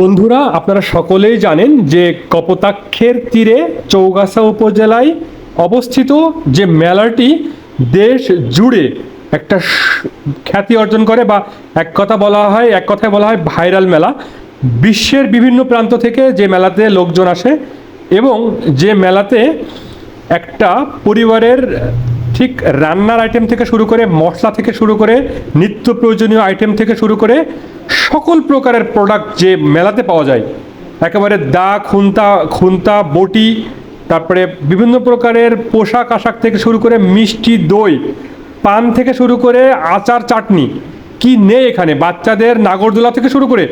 বন্ধুরা, আপনারা সকলেই জানেন যে কপোতাক্ষের তীরে চৌগাছা উপজেলায় অবস্থিত যে মেলাটি দেশ জুড়ে একটা খ্যাতি অর্জন করে বা এক কথা বলা হয়, এক কথায় বলা হয় ভাইরাল মেলা। বিশ্বের বিভিন্ন প্রান্ত থেকে যে মেলাতে লোকজন আসে এবং যে মেলাতে একটা পরিবারের ঠিক রান্নার আইটেম থেকে শুরু করে মশলা থেকে শুরু করে নিত্য প্রয়োজনীয় আইটেম থেকে শুরু করে সকল প্রকারের প্রোডাক্ট যে মেলাতে পাওয়া যায়, একেবারে দা, খুন্তা খুন্তা, বটি, তারপরে বিভিন্ন প্রকারের পোশাক আশাক থেকে শুরু করে মিষ্টি দই, পান থেকে শুরু করে আচার, চাটনি কি নেই এখানে? বাচ্চাদের নাগরদোলা থেকে শুরু করে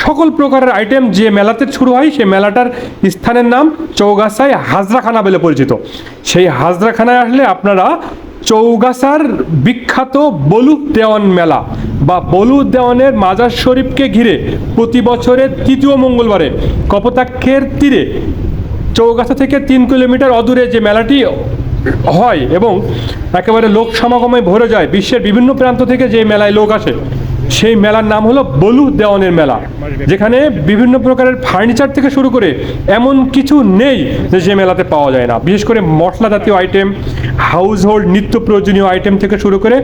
সকল প্রকারের আইটেম যে মেলাতে শুরু হয়, সেই মেলাটার স্থানের নাম চৌগাছায় হাজরাখানা বলে পরিচিত। সেই হাজরাখানায় আসলে আপনারা চৌগাছার বিখ্যাত বলু দেওয়ান মেলা বা বলু দেওয়ানের মাজার শরীফকে ঘিরে প্রতি বছরের তৃতীয় মঙ্গলবারে কপোতাক্ষের তীরে চৌগাছা থেকে তিন কিলোমিটার অদূরে যে মেলাটি হয় এবং একেবারে লোক সমাগমে ভরে যায় বিশ্বের বিভিন্ন প্রান্ত থেকে যে মেলায় লোক আসে। সেই মেলার নাম হলো বলু দেওয়ানের মেলা, যেখানে বিভিন্ন প্রকারের ফার্নিচার থেকে শুরু করে এমন কিছু নেই যে মেলাতে পাওয়া যায় না। বিশেষ করে মশলা জাতীয় আইটেম হাউস হোল্ড নিত্য প্রয়োজনীয় আইটেম থেকে শুরু করে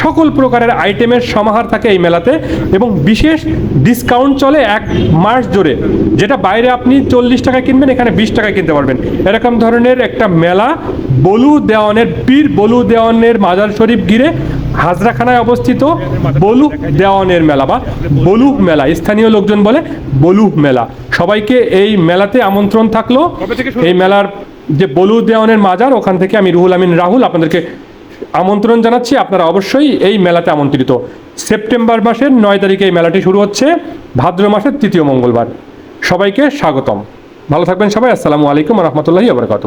সকল প্রকারের আইটেমের সমাহার থাকে এই মেলাতে এবং বিশেষ ডিসকাউন্ট চলে এক মাস জুড়ে যেটা বাইরে আপনি চল্লিশ টাকায় কিনবেন, এখানে বিশ টাকায় কিনতে পারবেন। এরকম ধরনের একটা মেলা বলু দেওয়ানের, পীর বলু দেওয়ানের মাজার শরীফ ঘিরে হাজরাখানায় অবস্থিত বলু দেওয়ানের মেলা বা বলু মেলা স্থানীয় লোকজন বলে বলু মেলা। সবাইকে এই মেলাতে আমন্ত্রণ থাকল। এই মেলার যে বলু দেওয়ানের মাজার ওখান থেকে আমি রুহুল আমিন রাহুল আপনাদেরকে আমন্ত্রণ জানাচ্ছি। আপনারা অবশ্যই এই মেলাতে আমন্ত্রিত। সেপ্টেম্বর মাসের নয় তারিখে এই মেলাটি শুরু হচ্ছে। ভাদ্র মাসের তৃতীয় মঙ্গলবার। সবাইকে স্বাগতম। ভালো থাকবেন সবাই। আসসালামু আলাইকুম রহমতুল্লাহি আবরকাত